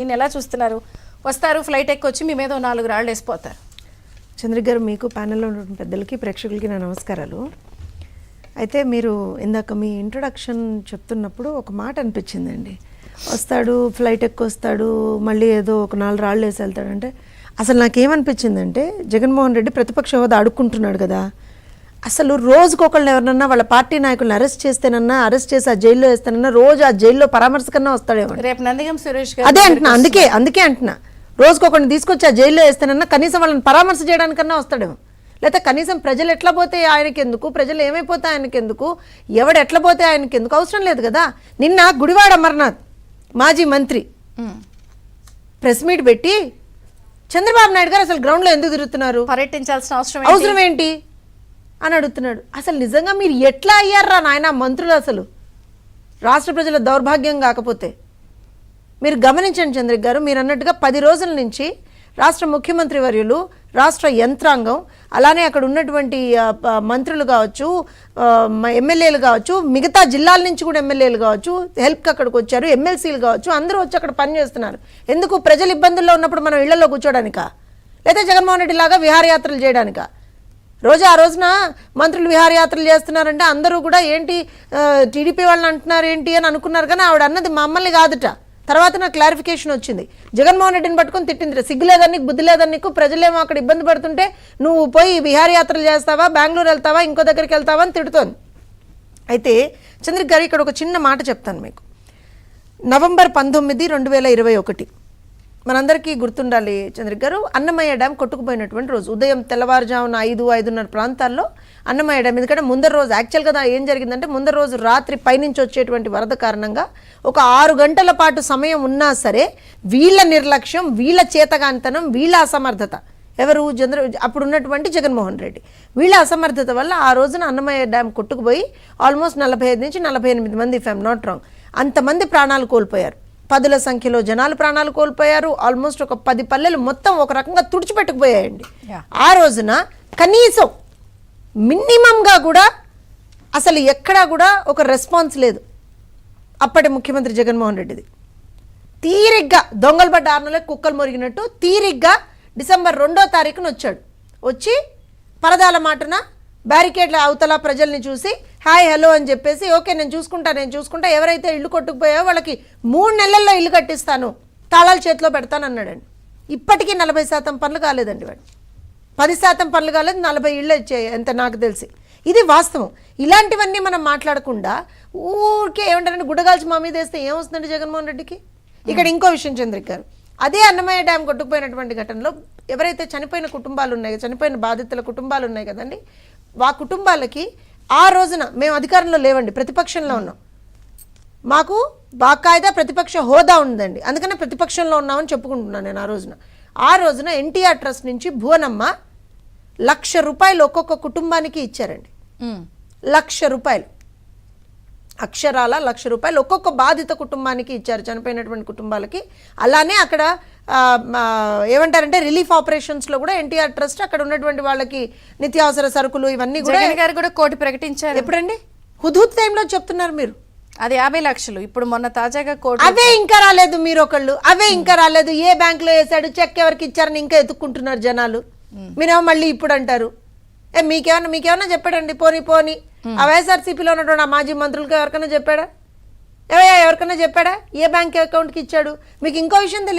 నేను ఎలా చూస్తున్నారు? వస్తారు ఫ్లైట్ ఎక్కొచ్చి మీ మీద నాలుగు రాళ్ళు వేసిపోతారు. చంద్రిక గారు మీకు ప్యానెల్లో ఉన్న పెద్దలకి ప్రేక్షకులకి నా నమస్కారాలు. అయితే మీరు ఇందాక మీ ఇంట్రొడక్షన్ చెప్తున్నప్పుడు ఒక మాట అనిపించిందండి. వస్తాడు ఫ్లైట్ ఎక్కి వస్తాడు మళ్ళీ ఏదో ఒక నాలుగు రాళ్ళు వేసి వెళ్తాడంటే అసలు నాకేమనిపించిందంటే జగన్మోహన్ రెడ్డి ప్రతిపక్ష హోదా అడుక్కుంటున్నాడు కదా. అసలు రోజుకొకళ్ళని ఎవరినన్నా వాళ్ళ పార్టీ నాయకులను అరెస్ట్ చేస్తేనన్నా అరెస్ట్ చేసి ఆ జైల్లో వేస్తానన్నా రోజు ఆ జైల్లో పరామర్శ కన్నా వస్తాడేమో రేపు నందిగం సురేష్ అదే అంటున్నా అందుకే అందుకే అంటున్నా. రోజుకొకరిని తీసుకొచ్చి ఆ జైల్లో వేస్తానన్నా కనీసం వాళ్ళని పరామర్శ చేయడానికన్నా వస్తాడేమో. లేకపోతే కనీసం ప్రజలు ఎట్లా పోతే ఆయనకి ఎందుకు ప్రజలు ఏమైపోతే ఆయనకి ఎందుకు ఎవడు ఎట్లా పోతే ఆయనకి ఎందుకు అవసరం లేదు కదా. నిన్న గుడివాడ అమర్నాథ్ మాజీ మంత్రి. ప్రెస్ మీట్ పెట్టి చంద్రబాబు నాయుడు గారు అసలు గ్రౌండ్లో ఎందుకు తిరుగుతున్నారు? పర్యటించాల్సిన అవసరం? అవసరం ఏంటి? అని అడుగుతున్నాడు. అసలు నిజంగా మీరు ఎట్లా అయ్యారా నాయన మంత్రులు అసలు? రాష్ట్ర ప్రజల దౌర్భాగ్యం కాకపోతే. మీరు గమనించండి చంద్రిక్ గారు మీరు అన్నట్టుగా పది రోజుల నుంచి రాష్ట్ర ముఖ్యమంత్రి వర్యులు రాష్ట్ర యంత్రాంగం అలానే అక్కడ ఉన్నటువంటి ప- మంత్రులు కావచ్చు ఎమ్మెల్యేలు కావచ్చు మిగతా జిల్లాల నుంచి కూడా ఎమ్మెల్యేలు కావచ్చు హెల్ప్కి అక్కడికి వచ్చారు ఎమ్మెల్సీలు కావచ్చు అందరూ వచ్చి అక్కడ పనిచేస్తున్నారు ఎందుకు? ప్రజలు ఇబ్బందుల్లో ఉన్నప్పుడు మనం ఇళ్ళలో కూర్చోడానికా? లేదా జగన్మోహన్ రెడ్డి లాగా విహారయాత్రలు చేయడానికా? రోజు ఆ రోజున మంత్రులు విహారయాత్రలు చేస్తున్నారంటే అందరూ కూడా ఏంటి టీడీపీ వాళ్ళని అంటున్నారు ఏంటి అని అనుకున్నారు. కానీ ఆవిడ అన్నది మమ్మల్ని కాదుట. తర్వాత నాకు క్లారిఫికేషన్ వచ్చింది. జగన్మోహన్ రెడ్డిని పట్టుకొని తిట్టింది సిగ్గు లేదని బుద్ధి లేదని నీకు ప్రజలేమో అక్కడ ఇబ్బంది పడుతుంటే నువ్వు పోయి విహారయాత్రలు చేస్తావా బెంగళూరు వెళ్తావా ఇంకో దగ్గరికి వెళ్తావా అని తిడుతోంది. అయితే చంద్రిక గారు ఇక్కడ ఒక చిన్న మాట చెప్తాను మీకు. నవంబర్ పంతొమ్మిది రెండు వేల ఇరవై ఒకటి. మనందరికీ గుర్తుండాలి చంద్రిక గారు అన్నమయ్య డ్యామ్ కొట్టుకుపోయినటువంటి రోజు. ఉదయం తెల్లవారుజామున ఐదు ఐదున్నర ప్రాంతాల్లో అన్నమయ్య డ్యామ్. ఎందుకంటే ముందర రోజు యాక్చువల్గా ఏం జరిగిందంటే ముందర రోజు రాత్రి పైనుంచి వచ్చేటువంటి వరద కారణంగా ఒక ఆరు గంటల పాటు సమయం ఉన్నా సరే వీళ్ళ నిర్లక్ష్యం వీళ్ళ చేతగాంతనం వీళ్ళ అసమర్థత. ఎవరు? చంద్ర అప్పుడు ఉన్నటువంటి జగన్మోహన్ రెడ్డి. వీళ్ళ అసమర్థత వల్ల ఆ రోజున అన్నమయ్య డ్యామ్ కొట్టుకుపోయి ఆల్మోస్ట్ నలభై ఐదు నుంచి నలభై ఎనిమిది మంది ఇఫ్ ఐమ్ నాట్ రాంగ్ అంతమంది ప్రాణాలు కోల్పోయారు. పదుల సంఖ్యలో జనాలు ప్రాణాలు కోల్పోయారు. ఆల్మోస్ట్ ఒక పది పల్లెలు మొత్తం ఒక రకంగా తుడిచిపెట్టుకుపోయాయండి. ఆ రోజున కనీసం మినిమంగా కూడా అసలు ఎక్కడా కూడా ఒక రెస్పాన్స్ లేదు. అప్పటి ముఖ్యమంత్రి జగన్మోహన్ రెడ్డిది. తీరిగ్గా దొంగలు పడ్డ ఆరు నెలలకు కుక్కలు మురిగినట్టు తీరిగ్గా డిసెంబర్ రెండో తారీఖున వచ్చాడు. వచ్చి పరదాల మాటన బ్యారికేడ్ల అవతల ప్రజల్ని చూసి హాయ్ హలో అని చెప్పేసి ఓకే నేను చూసుకుంటా నేను చూసుకుంటా. ఎవరైతే ఇల్లు కొట్టుకుపోయాయో వాళ్ళకి మూడు నెలల్లో ఇల్లు కట్టిస్తాను. తాళాలు చేతిలో పెడతాను అన్నాడండి. ఇప్పటికీ నలభై శాతం పనులు కాలేదండి వాడు. పది శాతం పనులు కాలేదు నలభై ఇళ్ళు వచ్చాయి ఎంత నాకు తెలిసి. ఇది వాస్తవం. ఇలాంటివన్నీ మనం మాట్లాడకుండా ఊరికే ఏమంటారంటే గుడ్డగాల్చి మా మీద వేస్తే ఏమొస్తుందండి జగన్మోహన్ రెడ్డికి? ఇక్కడ ఇంకో విషయం చంద్రిక గారు. అదే అన్నమయ్య డ్యామ్ కొట్టుకుపోయినటువంటి ఘటనలో ఎవరైతే చనిపోయిన కుటుంబాలు ఉన్నాయి చనిపోయిన బాధితుల కుటుంబాలు ఉన్నాయి కదండి వా కుటుంబాలకి ఆ రోజున మేము అధికారంలో లేవండి ప్రతిపక్షంలో ఉన్నాం. మాకు బాకాయిదా ప్రతిపక్ష హోదా ఉందండి. అందుకనే ప్రతిపక్షంలో ఉన్నామని చెప్పుకుంటున్నాను నేను ఆ రోజున. ఆ రోజున ఎన్టీఆర్ ట్రస్ట్ నుంచి భువనమ్మ లక్ష రూపాయలు ఒక్కొక్క కుటుంబానికి ఇచ్చారండి. లక్ష రూపాయలు. అక్షరాల లక్ష రూపాయలు ఒక్కొక్క బాధిత కుటుంబానికి ఇచ్చారు చనిపోయినటువంటి కుటుంబాలకి. అలానే అక్కడ ఏమంటారంటే రిలీఫ్ ఆపరేషన్స్లో కూడా ఎన్టీఆర్ ట్రస్ట్ అక్కడ ఉన్నటువంటి వాళ్ళకి నిత్యావసర సరుకులు ఇవన్నీ కూడా గారు కూడా కోటి ప్రకటించారు. ఎప్పుడండి? హుదూద్ టైంలో చెప్తున్నారు మీరు. అది యాభై లక్షలు. ఇప్పుడు మొన్న తాజాగా కోటి అవే ఇంకా రాలేదు మీరు ఒకళ్ళు అవే ఇంకా రాలేదు. ఏ బ్యాంక్లో వేసాడు? చెక్ ఎవరికి ఇచ్చారని ఇంకా ఎత్తుక్కుంటున్నారు జనాలు. మీరేమో మళ్ళీ ఇప్పుడు అంటారు. ఏ మీకేమన్నా మీకేమన్నా చెప్పాడండి? పోనీ పోనీ. ఆ వైఎస్ఆర్సీపీలో ఉన్నటువంటి ఆ మాజీ మంత్రులకు ఎవరికైనా చెప్పాడా? ఎవరికైనా చెప్పాడా? ఏ బ్యాంక్ అకౌంట్కి ఇచ్చాడు? మీకు ఇంకో విషయం తెలియదు